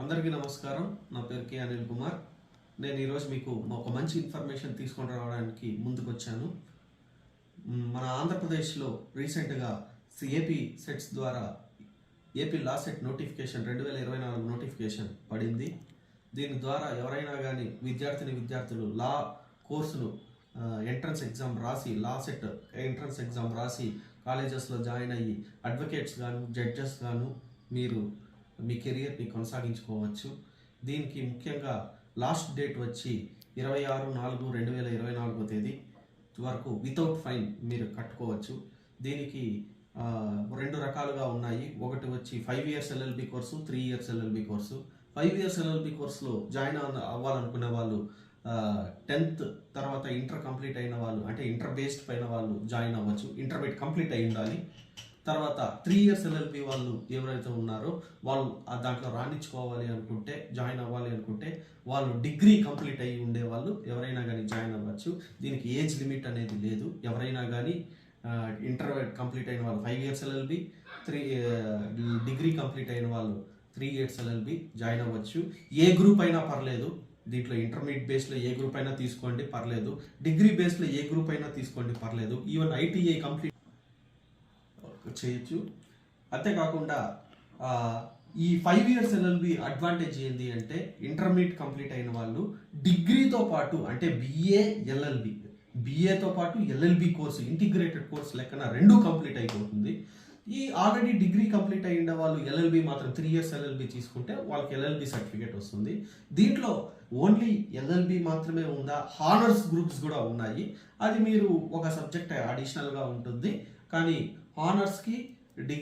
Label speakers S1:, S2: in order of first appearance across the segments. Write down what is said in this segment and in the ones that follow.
S1: అందరికీ నమస్కారం. నా పేరు కే అనిల్ కుమార్. నేను ఈరోజు మీకు ఒక మంచి ఇన్ఫర్మేషన్ తీసుకొని రావడానికి ముందుకు వచ్చాను మన ఆంధ్రప్రదేశ్లో రీసెంట్గా ఏపీ సెట్స్ ద్వారా ఏపీ లా సెట్ నోటిఫికేషన్ రెండు వేల ఇరవై నాలుగు నోటిఫికేషన్ పడింది. దీని ద్వారా ఎవరైనా కానీ విద్యార్థిని విద్యార్థులు లా కోర్సును ఎంట్రన్స్ ఎగ్జామ్ రాసి లా సెట్ ఎంట్రన్స్ ఎగ్జామ్ రాసి కాలేజెస్లో జాయిన్ అయ్యి అడ్వకేట్స్ గాను జడ్జెస్ గాను మీరు మీ కెరియర్ని కొనసాగించుకోవచ్చు. దీనికి ముఖ్యంగా లాస్ట్ డేట్ వచ్చి ఇరవై ఆరు నాలుగు రెండు వేల ఇరవై నాలుగో తేదీ వరకు వితౌట్ ఫైన్ మీరు కట్టుకోవచ్చు. దీనికి రెండు రకాలుగా ఉన్నాయి. ఒకటి వచ్చి five years LLB course three years LLB course five years LLB కోర్సులో జాయిన్ అవ్వ- అవ్వాలనుకునే వాళ్ళు టెన్త్ తర్వాత ఇంటర్ కంప్లీట్ అయిన వాళ్ళు అంటే ఇంటర్ బేస్డ్ పైన వాళ్ళు జాయిన్ అవ్వచ్చు. ఇంటర్మీడియట్ కంప్లీట్ అయి ఉండాలి. తర్వాత త్రీ ఇయర్స్ ఎల్ఎల్పి వాళ్ళు ఎవరైతే ఉన్నారో వాళ్ళు ఆ దాంట్లో రాణించుకోవాలి అనుకుంటే జాయిన్ అవ్వాలి అనుకుంటే వాళ్ళు డిగ్రీ కంప్లీట్ అయ్యి ఉండే వాళ్ళు ఎవరైనా కానీ జాయిన్ అవ్వచ్చు. దీనికి ఏజ్ లిమిట్ అనేది లేదు. ఎవరైనా కానీ ఇంటర్ కంప్లీట్ అయిన వాళ్ళు five years LLB three degree complete అయిన వాళ్ళు త్రీ ఇయర్స్ ఎల్ఎల్బి జాయిన్ అవ్వచ్చు. ఏ గ్రూప్ అయినా పర్లేదు. దీంట్లో ఇంటర్మీడియట్ బేస్లో ఏ గ్రూప్ అయినా తీసుకోండి పర్లేదు. డిగ్రీ బేస్లో ఏ గ్రూప్ అయినా తీసుకోండి పర్లేదు. ఈవెన్ ఐటీఐ కంప్లీట్ చేయొచ్చు. అంతేకాకుండా ఈ ఫైవ్ ఇయర్స్ ఎల్ఎల్బి అడ్వాంటేజ్ ఏంటి అంటే ఇంటర్మీడియట్ కంప్లీట్ అయిన వాళ్ళు డిగ్రీతో పాటు అంటే బిఏ ఎల్ఎల్బి బిఏతో పాటు ఎల్ఎల్బి కోర్సు ఇంటిగ్రేటెడ్ కోర్స్ లెక్కన రెండు కంప్లీట్ అయిపోతుంది. ఈ ఆల్రెడీ డిగ్రీ కంప్లీట్ అయిన వాళ్ళు ఎల్ఎల్బి మాత్రం త్రీ ఇయర్స్ ఎల్ఎల్బి తీసుకుంటే వాళ్ళకి ఎల్ఎల్బి సర్టిఫికేట్ వస్తుంది. దీంట్లో ఓన్లీ ఎల్ఎల్బి మాత్రమే ఉందా? హానర్స్ గ్రూప్స్ కూడా ఉన్నాయి. అది మీరు ఒక సబ్జెక్ట్ అడిషనల్గా ఉంటుంది. కానీ ఆనర్స్కి డి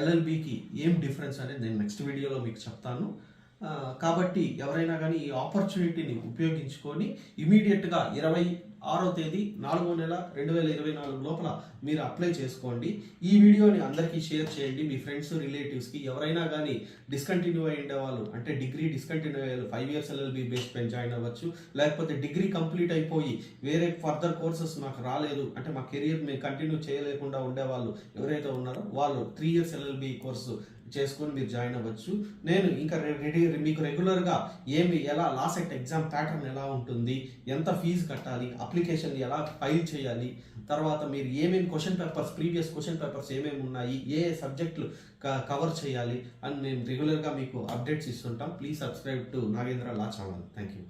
S1: ఎల్ఎల్బికి ఏం డిఫరెన్స్ అనేది నేను నెక్స్ట్ వీడియోలో మీకు చెప్తాను. కాబట్టి ఎవరైనా కానీ ఈ ఆపర్చునిటీని ఉపయోగించుకొని ఇమీడియట్గా ఇరవై ఆరో తేదీ నాలుగో నెల రెండు వేల ఇరవై నాలుగు లోపల మీరు అప్లై చేసుకోండి. ఈ వీడియోని అందరికీ షేర్ చేయండి. మీ ఫ్రెండ్స్ రిలేటివ్స్కి ఎవరైనా కానీ డిస్కంటిన్యూ అయి ఉండేవాళ్ళు అంటే డిగ్రీ డిస్కంటిన్యూ అయ్యారు ఫైవ్ ఇయర్స్ ఎల్ఎల్బి బేస్ పైన జాయిన్ అవ్వచ్చు. లేకపోతే డిగ్రీ కంప్లీట్ అయిపోయి వేరే ఫర్దర్ కోర్సెస్ నాకు రాలేదు అంటే మా కెరియర్ మేము కంటిన్యూ చేయలేకుండా ఉండేవాళ్ళు ఎవరైతే ఉన్నారో వాళ్ళు త్రీ ఇయర్స్ ఎల్ఎల్బి కోర్సు చేసుకొని మీరు జాయిన్ అవ్వచ్చు. నేను ఇంకా రె- రెడీ మీకు రెగ్యులర్గా ఏమి ఎలా లాసెట్ ఎగ్జామ్ ప్యాటర్న్ ఎలా ఉంటుంది ఎంత ఫీజు కట్టాలి అప్లికేషన్ ఎలా ఫైల్ చేయాలి తర్వాత మీరు ఏమేమి question papers previous question papers ఏమేమి ఉన్నాయి ఏ సబ్జెక్టులు కవర్ చేయాలి అని నేను రెగ్యులర్గా మీకు updates ఇస్తుంటాం. Please subscribe to Nagendra law channel. Thank you